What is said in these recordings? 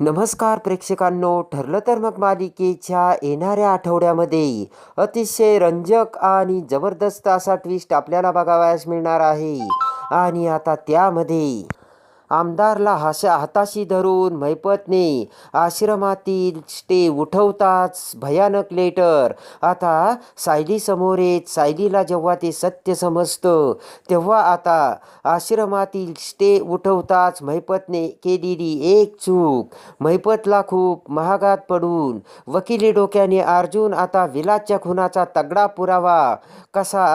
नमस्कार प्रेक्षकांनो ठरलं तर मग मालिकेच्या येणाऱ्या आठवड्यामध्ये अतिशय रंजक आणि जबरदस्त असा ट्विस्ट आपल्याला बघावयास मिळणार आहे. आणि आता त्यामध्ये आमदारला हाशा हाताशी धरून मैपतने आश्रमातील स्टे उठवताच भयानक लेटर. आता सायली समोर येत सायलीला जेव्हा ते सत्य समजतं तेव्हा आता आश्रमातील स्टे उठवताच मैपतने केलेली एक चूक. मैपतला खूप महागात पडून वकिली डोक्याने अर्जुन आता विलासच्या खुनाचा तगडा पुरावा कसा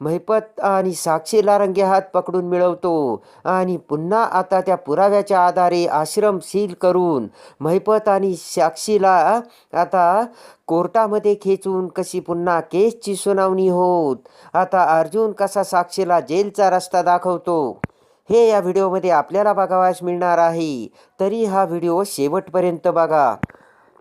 मैपत आणि साक्षीला रंगे हात पकडून मिळवतो आणि पुन्हा आता त्या पुराव्याच्या आधारे आश्रम सील करून महिपत आणि साक्षीला आता कोर्टामध्ये खेचून कशी पुन्हा केसची सुनावणी होत आता अर्जुन कसा साक्षीला जेलचा रस्ता दाखवतो? हे या व्हिडिओमध्ये आपल्याला बघावयास मिळणार आहे. तरी हा व्हिडिओ शेवटपर्यंत बघा.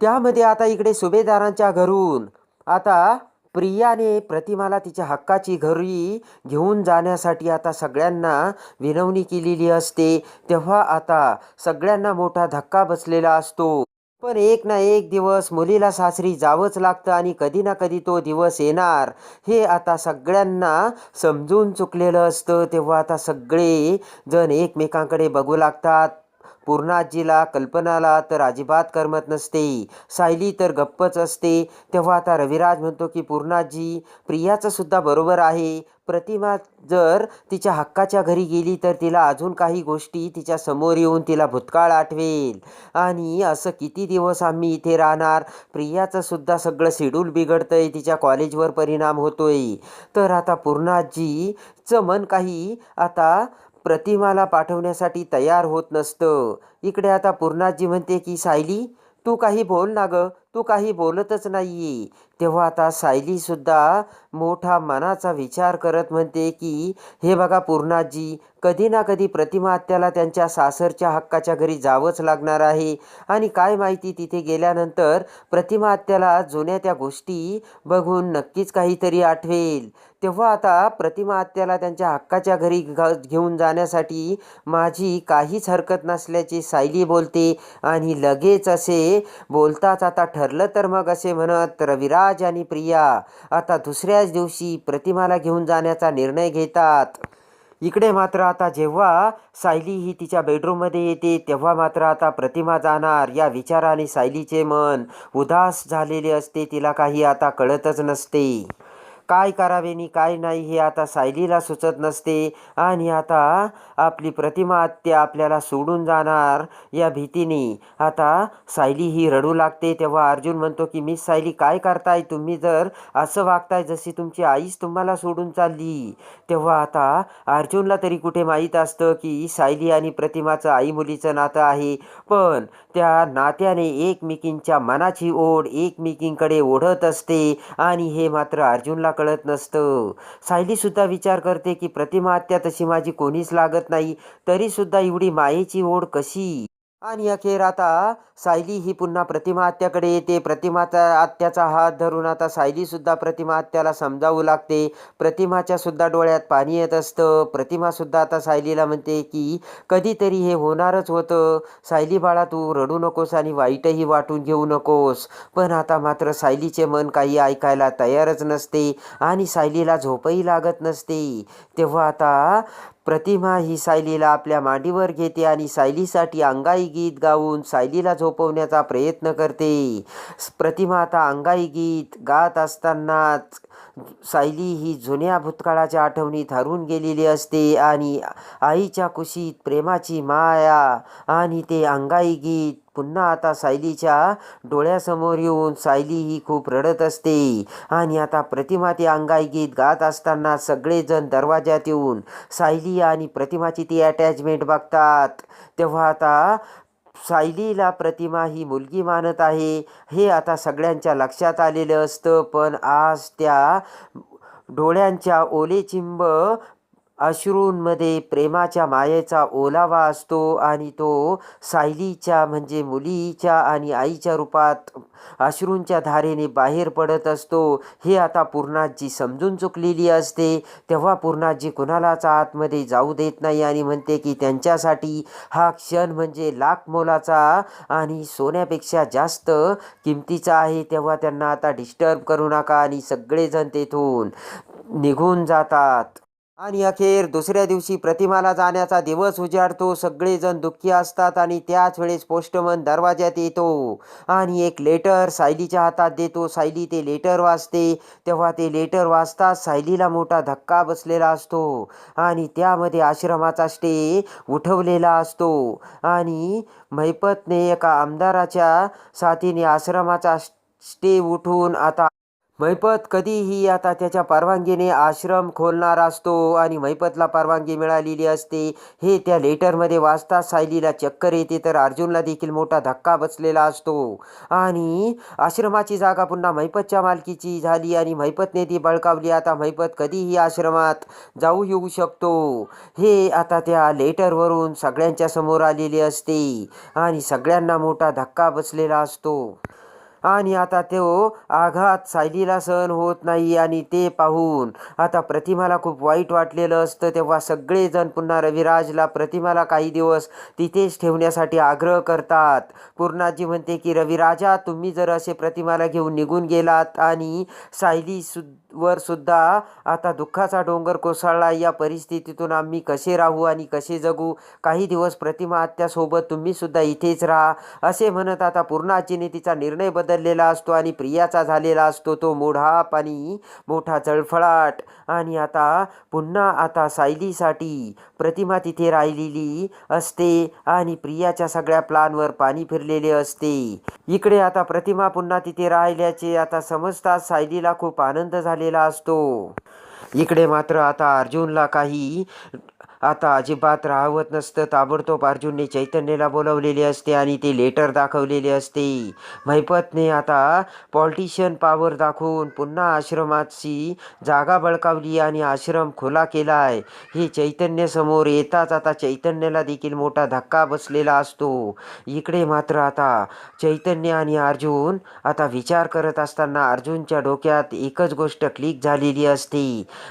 त्यामध्ये आता इकडे सुभेदारांच्या घरून आता प्रियाने प्रतिमाला तिच्या हक्काची घरी घेऊन जाण्यासाठी आता सगळ्यांना विनवणी केलेली असते तेव्हा आता सगळ्यांना मोठा धक्का बसलेला असतो. पण एक ना एक दिवस मुलीला सासरी जावंच लागतं आणि कधी ना कधी तो दिवस येणार. हे आता सगळ्यांना समजून चुकलेलं असतं तेव्हा आता सगळे जण एकमेकांकडे बघू लागतात. पूर्णाजीला कल्पनाला तर अजिबात करमत नसते. सायली तर गप्पच असते. तेव्हा आता रविराज म्हणतो की पूर्णाजी प्रियाचं सुद्धा बरोबर आहे. प्रतिमा जर तिच्या हक्काच्या घरी गेली तर तिला अजून काही गोष्टी तिच्या समोर येऊन तिला भूतकाळ आठवेल. आणि असं किती दिवस आम्ही इथे राहणार? प्रियाचं सुद्धा सगळं शेड्यूल बिघडतंय. तिच्या कॉलेजवर परिणाम होतोय. तर आता पूर्णाजीचं मन काही आता प्रतिमाला पाठवण्यासाठी तयार होत नसतं. इकडे आता पूर्णाजी म्हणते की सायली तू काही बोल ना गं. तू काही बोलतच नाही तेव्हा आता सायलीसुद्धा मोठा मनाचा विचार करत म्हणते की हे बघा पूर्णाजी कधी ना कधी प्रतिमात्याला त्यांच्या सासरच्या हक्काच्या घरी जावंच लागणार आहे. आणि काय माहिती तिथे गेल्यानंतर प्रतिमात्याला जुन्या त्या गोष्टी बघून नक्कीच काहीतरी आठवेल. तेव्हा आता प्रतिमात्याला त्यांच्या हक्काच्या घरी घ घेऊन जाण्यासाठी माझी काहीच हरकत नसल्याची सायली बोलते आणि लगेच असे बोलताच आता ठर ठरलं तर मग असे म्हणत रविराज आणि प्रिया आता दुसऱ्याच दिवशी प्रतिमाला घेऊन जाण्याचा निर्णय घेतात. इकडे मात्र आता जेव्हा सायली ही तिच्या बेडरूममध्ये येते तेव्हा मात्र आता प्रतिमा जाणार. या विचाराने सायलीचे मन उदास झालेले असते तिला काही आता कळतच नसते. काय करावे नि काय नाही हे आता सायलीला सुचत नसते. आणि आता आपली प्रतिमा आत्या आपल्याला सोडून जाणार या भीतीने. आता सायली ही रडू लागते. तेव्हा अर्जुन म्हणतो की मिस सायली काय करताय? तुम्ही जर असं वागताय जशी तुमची आईच तुम्हाला सोडून चालली. तेव्हा आता अर्जुनला तरी कुठे माहीत असतं की सायली आणि प्रतिमाचं आई मुलीचं नातं आहे. पण त्या नात्याने एकमेकींच्या मनाची ओढ एकमेकींकडे ओढत असते. आणि हे मात्र अर्जुनला कळत नसतं. सायलीसुद्धा विचार करते की प्रतिमा आत्या तशी माझी कोणीच लागत नाही. तरीसुद्धा एवढी मायेची ओढ कशी? आणि अखेर आता सायली ही पुन्हा प्रतिमा आत्याकडे येते. प्रतिमाचा आत्याचा हात धरून आता सायलीसुद्धा प्रतिमा आत्याला समजावू लागते. प्रतिमाच्या सुद्धा डोळ्यात पाणी येत असतं. प्रतिमासुद्धा आता सायलीला म्हणते की कधीतरी हे होणारच होतं. सायली बाळा तू रडू नकोस आणि वाईटही वाटून घेऊ नकोस. पण आता मात्र सायलीचे मन काही ऐकायला तयारच नसते आणि सायलीला झोपही लागत नसते. तेव्हा आता प्रतिमा ही सायलीला आपल्या मांडीवर घेते आणि सायलीसाठी अंगाई गीत गाऊन सायलीला झोपवण्याचा प्रयत्न करते. प्रतिमा आता अंगाई गीत गात असतानाच सायली ही जुन्या भूतकाळाच्या आठवणीत हरून गेलेली असते आणि आईच्या कुशीत प्रेमाची माया आणि ते अंगाई गीत. पुन्हा आता सायलीच्या डोळ्यासमोर येऊन सायली ही खूप रडत असते आणि आता प्रतिमा ते अंगाई गीत गात असताना सगळेजण दरवाज्यात येऊन सायली आणि प्रतिमाची ती अटॅचमेंट बघतात. तेव्हा आता सायलीला प्रतिमा ही मुलगी मानत आहे. हे आता सगळ्यांच्या लक्षात आलेलं असतं पण आज त्या डोळ्यांच्या ओलेचिंब अश्रूंमध्ये प्रेमाच्या मायेचा ओलावा असतो आणि तो सायलीच्या म्हणजे मुलीच्या आणि आईच्या रूपात अश्रूंच्या धारेने बाहेर पडत असतो. हे आता पूर्णाजी समजून चुकलेली असते. तेव्हा पूर्णाजी कुणालाच आतमध्ये जाऊ देत नाही आणि म्हणते की त्यांच्यासाठी हा क्षण म्हणजे लाख मोलाचा आणि सोन्यापेक्षा जास्त किमतीचा आहे. तेव्हा त्यांना आता डिस्टर्ब करू नका आणि सगळेजण तेथून निघून जातात. आणि अखेर दुसऱ्या दिवशी प्रतिमाला जाण्याचा दिवस उजाडतो. सगळेजण दुःखी असतात आणि त्याच वेळेस पोस्टमन दरवाज्यात येतो आणि एक लेटर सायलीच्या हातात देतो. सायली ते लेटर वाचते. तेव्हा ते लेटर वाचताच सायलीला मोठा धक्का बसलेला असतो आणि त्यामध्ये आश्रमाचा स्टे उठवलेला असतो आणि महिपतने एका आमदाराच्या साथीने आश्रमाचा स्टे उठून आता महिपत कधीही आता त्याच्या परवानगीने आश्रम खोलणार असतो आणि महिपतला परवानगी मिळालेली असते. हे त्या लेटरमध्ये वाचताच सायलीला चक्कर येते तर अर्जुनला देखील मोठा धक्का बसलेला असतो. आणि आश्रमाची जागा पुन्हा महिपतच्या मालकीची झाली आणि महिपतने ती बळकावली. आता महिपत कधीही आश्रमात जाऊ येऊ शकतो. हे आता त्या लेटरवरून सगळ्यांच्या समोर आलेले असते आणि सगळ्यांना मोठा धक्का बसलेला असतो. आणि आता तो आघात सायलीला सहन होत नाही आणि ते पाहून आता प्रतिमाला खूप वाईट वाटलेलं असतं. तेव्हा सगळेजण पुन्हा रविराजला प्रतिमाला काही दिवस तिथेच ठेवण्यासाठी आग्रह करतात. पूर्णाजी म्हणते की रविराजा तुम्ही जर असे प्रतिमाला घेऊन निघून गेलात आणि सायली सु वर सुद्धा आता दुःखाचा डोंगर कोसळला या परिस्थितीतून आम्ही कसे राहू आणि कसे जगू? काही दिवस प्रतिमा आत्यासोबत तुम्ही सुद्धा इथेच राहा असे म्हणत आता पूर्णाजीने तिचा निर्णय बदल बदललेला असतो आणि प्रियाचा झालेला असतो तो मोढाप आणि मोठा जळफळाट. आणि आता पुन्हा आता सायलीसाठी प्रतिमा तिथे राहिलेली असते आणि प्रियाच्या सगळ्या प्लानवर पाणी फिरलेले असते. इकडे आता प्रतिमा पुन्हा तिथे राहिल्याचे आता समजताच सायलीला खूप आनंद झालेला असतो. इकडे मात्र आता अर्जुनला काही आता अजिबात राहवत नसतं. ताबडतोब अर्जुनने चैतन्यला बोलवलेले असते आणि ते लेटर दाखवलेले असते. महिपतने आता पॉलिटिशियन पॉवर दाखवून पुन्हा आश्रमाची जागा बळकावली आणि आश्रम खुला केला आहे हे चैतन्य समोर येताच आता चैतन्याला देखील मोठा धक्का बसलेला असतो. इकडे मात्र आता चैतन्य आणि अर्जुन आता विचार करत असताना अर्जुनच्या डोक्यात एकच गोष्ट क्लिक झालेली असते.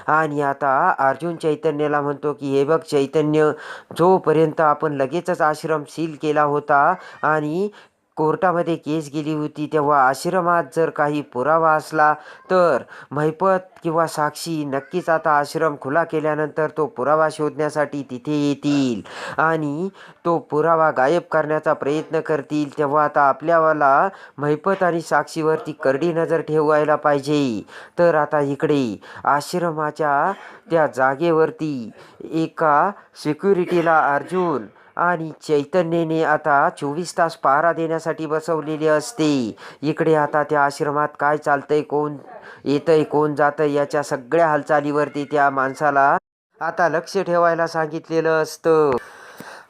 आणि आता अर्जुन चैतन्याला म्हणतो की हे बघ चैतन्य जोपर्यंत आपण लगेचच आश्रम सील केला होता आणि कोर्टामध्ये केस गेली होती तेव्हा आश्रमात जर काही पुरावा असला तर महिपत किंवा साक्षी नक्कीच आता आश्रम खुला केल्यानंतर तो पुरावा शोधण्यासाठी तिथे येतील. आणि तो पुरावा गायब करण्याचा प्रयत्न करतील तेव्हा आता आपल्याला महिपत आणि साक्षीवरती करडी नजर ठेवायला पाहिजे. तर आता इकडे आश्रमाच्या त्या जागेवरती एका सिक्युरिटीला अर्जुन आणि चैतन्यने आता चोवीस तास पहारा देण्यासाठी बसवलेले असते. इकडे आता त्या आश्रमात काय चालतंय कोण येतंय कोण जातंय याच्या सगळ्या हालचालीवरती त्या माणसाला आता लक्ष ठेवायला सांगितलेलं असतं.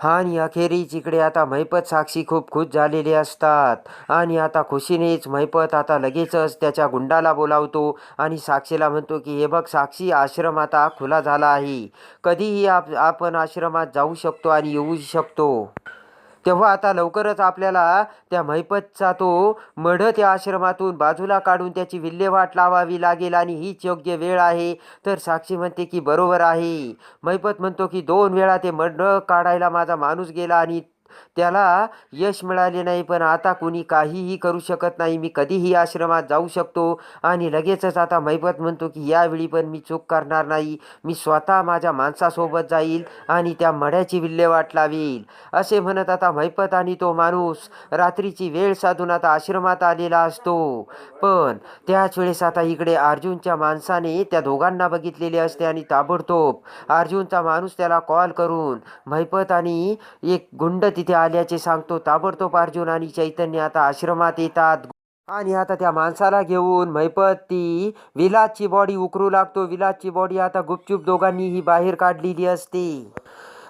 आणि अखेरीस इकडे आता महिपत साक्षी खूप खुश झालेले असतात. आणि आता खुशीनेच महिपत आता लगेचच त्याच्या गुंडाला बोलावतो आणि साक्षीला म्हणतो की हे बघ साक्षी आश्रम आता खुला झाला आहे. कधीही आप आपण आश्रमात जाऊ शकतो आणि येऊ शकतो. तेव्हा आता लवकरच आपल्याला त्या महिपतचा तो मढ त्या आश्रमातून बाजूला काढून त्याची विल्हेवाट लावावी लागेल आणि हीच योग्य वेळ आहे. तर साक्षी म्हणते की बरोबर आहे. महिपत म्हणतो की दोन वेळा ते मढ काढायला माझा माणूस गेला आणि त्याला यश मिळाले नाही पण आता कुणी काहीही करू शकत नाही. मी कधीही आश्रमात जाऊ शकतो आणि लगेचच आता महिपत म्हणतो की यावेळी पण मी चूक करणार नाही. मी स्वतः माझ्या माणसासोबत जाईल आणि त्या मढ्याची विल्हेवाट लावेल. असे म्हणत आता महिपत आणि तो माणूस रात्रीची वेळ साधून आता आश्रमात आलेला असतो. पण त्याच वेळेस आता इकडे अर्जुनच्या माणसाने त्या दोघांना बघितलेले असते आणि ताबडतोब अर्जुनचा माणूस त्याला कॉल करून महिपत आणि एक गुंड तिथे आल्याचे सांगतो. ताबडतोब अर्जुन आणि चैतन्य आता आश्रमात येतात. आणि आता त्या माणसाला घेऊन मैपती ती विलासची बॉडी उकरू लागतो. विलासची बॉडी आता गुपचूप दोघांनीही बाहेर काढलेली असते.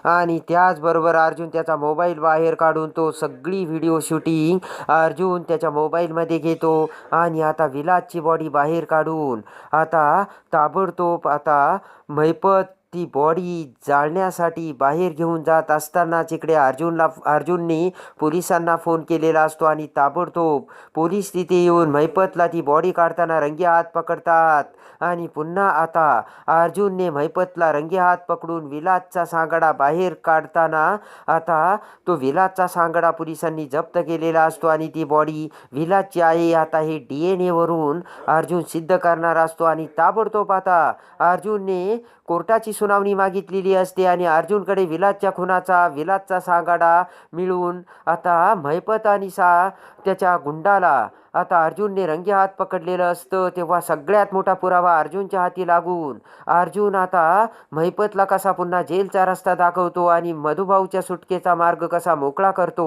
आणि त्याचबरोबर अर्जुन त्याचा मोबाईल बाहेर काढून तो सगळी व्हिडिओ शूटिंग अर्जुन त्याच्या मोबाईलमध्ये घेतो. आणि आता विलासची बॉडी बाहेर काढून आता ताबडतोब आता मैपत ती बॉडी जाळण्यासाठी बाहेर घेऊन जात असतानाच इकडे अर्जुनला अर्जुनने पोलिसांना फोन केलेला असतो आणि ताबडतोब पोलीस तिथे येऊन महिपतला ती बॉडी काढताना रंगे हात पकडतात. आणि पुन्हा आता अर्जुनने महिपतला रंगे हात पकडून विलासचा सांगाडा बाहेर काढताना आता तो विलासचा सांगडा पोलिसांनी जप्त केलेला असतो आणि ती बॉडी विलासची आहे. आता हे डी एन एवरून अर्जुन सिद्ध करणार असतो आणि ताबडतोब आता अर्जुनने कोर्टाची सुनावणी मागितलेली असते आणि अर्जुनकडे विलासच्या खुनाचा विलासचा सांगाडा मिळून आता महिपत आणि सा त्याच्या गुंडाला आता अर्जुनने रंगे हात पकडलेलं असतं. तेव्हा सगळ्यात मोठा पुरावा अर्जुनच्या हाती लागून अर्जुन आता महिपतला कसा पुन्हा जेलचा रस्ता दाखवतो आणि मधुभाऊच्या सुटकेचा मार्ग कसा मोकळा करतो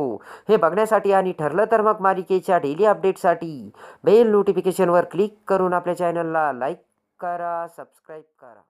हे बघण्यासाठी आणि ठरलं तर मग मालिकेच्या डेली अपडेटसाठी बेल नोटिफिकेशनवर क्लिक करून आपल्या चॅनलला लाईक करा सबस्क्राईब करा.